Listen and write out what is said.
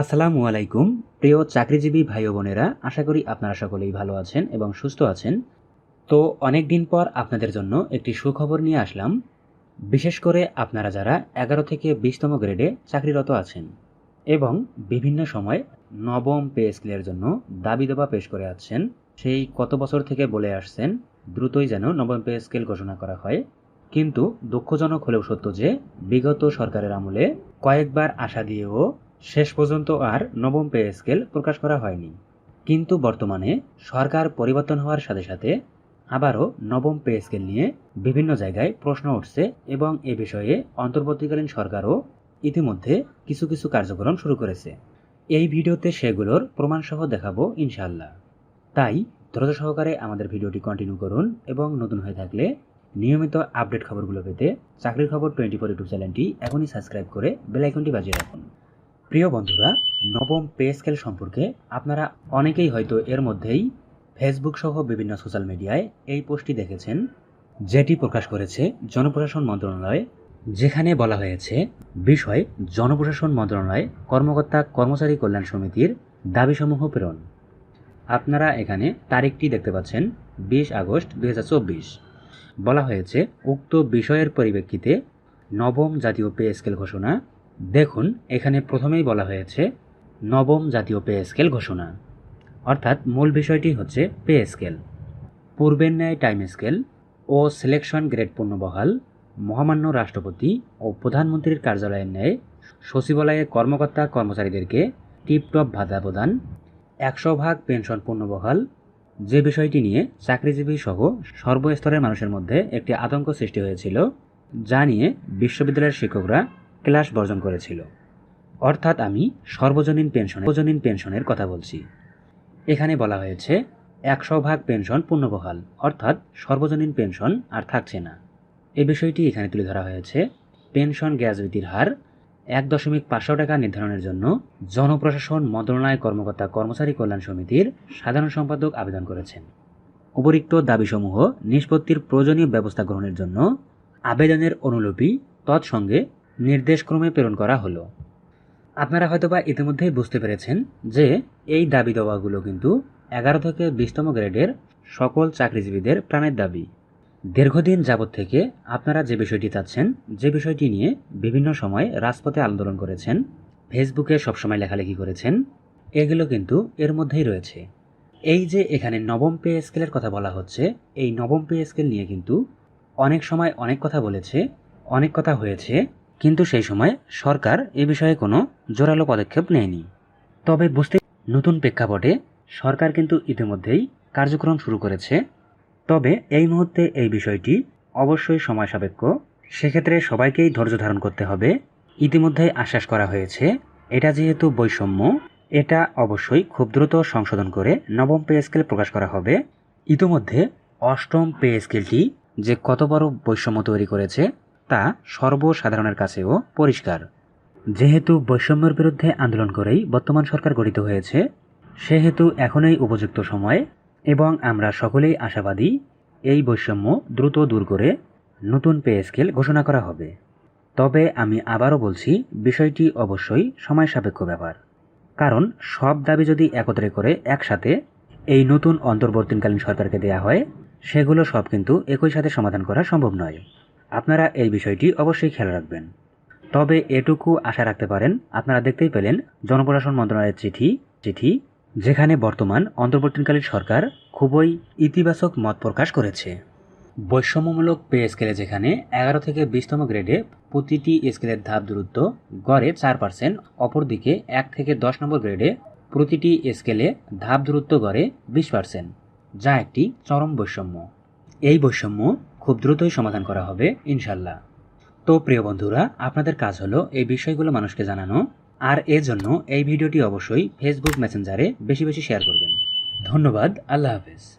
আসসালামু আলাইকুম, প্রিয় চাকরিজীবী ভাই বোনেরা, আশা করি আপনারা সকলেই ভালো আছেন এবং সুস্থ আছেন। তো অনেক দিন পর আপনাদের জন্য একটি সুখবর নিয়ে আসলাম। বিশেষ করে আপনারা যারা এগারো থেকে বিশতম গ্রেডে চাকরিরত আছেন এবং বিভিন্ন সময় নবম পে স্কেলের জন্য দাবি দাবা পেশ করে আসছেন সেই কত বছর থেকে বলে আসছেন, দ্রুতই যেন নবম পে স্কেল ঘোষণা করা হয়। কিন্তু দুঃখজনক হলেও সত্য যে বিগত সরকারের আমলে কয়েকবার আশা দিয়েও শেষ পর্যন্ত আর নবম পে স্কেল প্রকাশ করা হয়নি। কিন্তু বর্তমানে সরকার পরিবর্তন হওয়ার সাথে সাথে আবারও নবম পে স্কেল নিয়ে বিভিন্ন জায়গায় প্রশ্ন উঠছে এবং এ বিষয়ে অন্তর্বর্তীকালীন সরকারও ইতিমধ্যে কিছু কিছু কার্যক্রম শুরু করেছে। এই ভিডিওতে সেগুলোর প্রমাণসহ দেখাবো ইনশাল্লাহ তাই ধৈর্য সহকারে আমাদের ভিডিওটি কন্টিনিউ করুন এবং নতুন হয়ে থাকলে নিয়মিত আপডেট খবরগুলো পেতে চাকরির খবর টোয়েন্টি ফোর ইউটিউব চ্যানেলটি এখনই সাবস্ক্রাইব করে বেলাইকনটি বাজিয়ে রাখুন। প্রিয় বন্ধুরা, নবম পে স্কেল সম্পর্কে আপনারা অনেকেই হয়তো এর মধ্যেই ফেসবুক সহ বিভিন্ন সোশ্যাল মিডিয়ায় এই পোস্টটি দেখেছেন, যেটি প্রকাশ করেছে জনপ্রশাসন মন্ত্রণালয়, যেখানে বলা হয়েছে, বিষয় জনপ্রশাসন মন্ত্রণালয় কর্মকর্তা কর্মচারী কল্যাণ সমিতির দাবিসমূহ প্রেরণ আপনারা এখানে তারিখটি দেখতে পাচ্ছেন, বিশ আগস্ট দু হাজার চব্বিশ। বলা হয়েছে, উক্ত বিষয়ের পরিপ্রেক্ষিতে নবম জাতীয় পে স্কেল ঘোষণা দেখুন, এখানে প্রথমেই বলা হয়েছে নবম জাতীয় পে স্কেল ঘোষণা। অর্থাৎ মূল বিষয়টি হচ্ছে পে স্কেল। পূর্বের ন্যায় টাইম স্কেল ও সিলেকশন গ্রেড পূর্ণবহাল মহামান্য রাষ্ট্রপতি ও প্রধানমন্ত্রীর কার্যালয়ের ন্যায় সচিবালয়ে কর্মকর্তা কর্মচারীদেরকে টিপটপ ভাতা প্রদান, একশো ভাগ পেনশন পূর্ণবহাল যে বিষয়টি নিয়ে চাকরিজীবী সহ সর্বস্তরের মানুষের মধ্যে একটি আতঙ্ক সৃষ্টি হয়েছিল, যা নিয়ে বিশ্ববিদ্যালয়ের শিক্ষকরা ক্লাস বর্জন করেছিল। অর্থাৎ আমি সর্বজনীন পেনশন সর্বজনীন পেনশনের কথা বলছি। এখানে বলা হয়েছে, একশো ভাগ পেনশন পূর্ণবহাল। অর্থাৎ সর্বজনীন পেনশন আর থাকছে না। এ বিষয়টি এখানে তুলে ধরা হয়েছে। পেনশন গ্র্যাজুইটির হার এক দশমিক পাঁচশো টাকা নির্ধারণের জন্য জনপ্রশাসন, মন্ত্রণালয়, কর্মকর্তা, কর্মচারী কল্যাণ সমিতির সাধারণ সম্পাদক আবেদন করেছেন। উপরিক্ত দাবিসমূহ নিষ্পত্তির প্রয়োজনীয় ব্যবস্থা গ্রহণের জন্য আবেদনের অনুলিপি তৎসঙ্গে নির্দেশক্রমে প্রেরণ করা হলো। আপনারা হয়তোবা ইতিমধ্যেই বুঝতে পেরেছেন যে এই দাবি দাওয়াগুলো কিন্তু এগারো থেকে বিশতম গ্রেডের সকল চাকরিজীবীদের প্রাণের দাবি। দীর্ঘদিন যাবৎ থেকে আপনারা যে বিষয়টি চাচ্ছেন, যে বিষয়টি নিয়ে বিভিন্ন সময় রাজপথে আন্দোলন করেছেন, ফেসবুকে সবসময় লেখালেখি করেছেন, এগুলো কিন্তু এর মধ্যেই রয়েছে। এই যে এখানে নবম পে স্কেলের কথা বলা হচ্ছে, এই নবম পে স্কেল নিয়ে কিন্তু অনেক সময় অনেক কথা বলেছে, অনেক কথা হয়েছে কিন্তু সেই সময় সরকার এ বিষয়ে কোনো জোরালো পদক্ষেপ নেয়নি। তবে বুঝতে নতুন প্রেক্ষাপটে সরকার কিন্তু ইতিমধ্যেই কার্যক্রম শুরু করেছে। তবে এই মুহূর্তে এই বিষয়টি অবশ্যই সময় সাপেক্ষ। সেক্ষেত্রে সবাইকেই ধৈর্য ধারণ করতে হবে। ইতিমধ্যেই আশ্বাস করা হয়েছে, এটা যেহেতু বৈষম্য, এটা অবশ্যই খুব দ্রুত সংশোধন করে নবম পে স্কেল প্রকাশ করা হবে। ইতিমধ্যে অষ্টম পে স্কেলটি যে কত বড় বৈষম্য তৈরি করেছে তা সর্বসাধারণের কাছেও পরিষ্কার। যেহেতু বৈষম্যের বিরুদ্ধে আন্দোলন করেই বর্তমান সরকার গঠিত হয়েছে, সেহেতু এখনই উপযুক্ত সময় এবং আমরা সকলেই আশাবাদী এই বৈষম্য দ্রুত দূর করে নতুন পে স্কেল ঘোষণা করা হবে। তবে আমি আবারও বলছি, বিষয়টি অবশ্যই সময় সাপেক্ষ ব্যাপার। কারণ সব দাবি যদি একত্রে করে একসাথে এই নতুন অন্তর্বর্তীকালীন সরকারকে দেয়া হয়, সেগুলো সব কিন্তু একই সাথে সমাধান করা সম্ভব নয়। আপনারা এই বিষয়টি অবশ্যই খেয়াল রাখবেন। তবে এটুকু আশা রাখতে পারেন, আপনারা দেখতেই পেলেন জনপ্রশাসন মন্ত্রণালয়ের চিঠি চিঠি যেখানে বর্তমান অন্তর্বর্তীকালীন সরকার খুবই ইতিবাচক মত প্রকাশ করেছে। বৈষম্যমূলক পে স্কেলে যেখানে এগারো থেকে বিশতম গ্রেডে প্রতিটি স্কেলের ধাপ দূরত্ব গড়ে চার পার্সেন্ট, অপরদিকে এক থেকে দশ নম্বর গ্রেডে প্রতিটি স্কেলে ধাপ দূরত্ব গড়ে বিশ পার্সেন্ট, যা একটি চরম বৈষম্য। এই বৈষম্য খুব দ্রুতই সমাধান করা হবে ইনশাল্লাহ তো প্রিয় বন্ধুরা, আপনাদের কাজ হলো এই বিষয়গুলো মানুষকে জানানো, আর এজন্য জন্য এই ভিডিওটি অবশ্যই ফেসবুক মেসেঞ্জারে বেশি বেশি শেয়ার করবেন। ধন্যবাদ, আল্লাহ হাফেজ।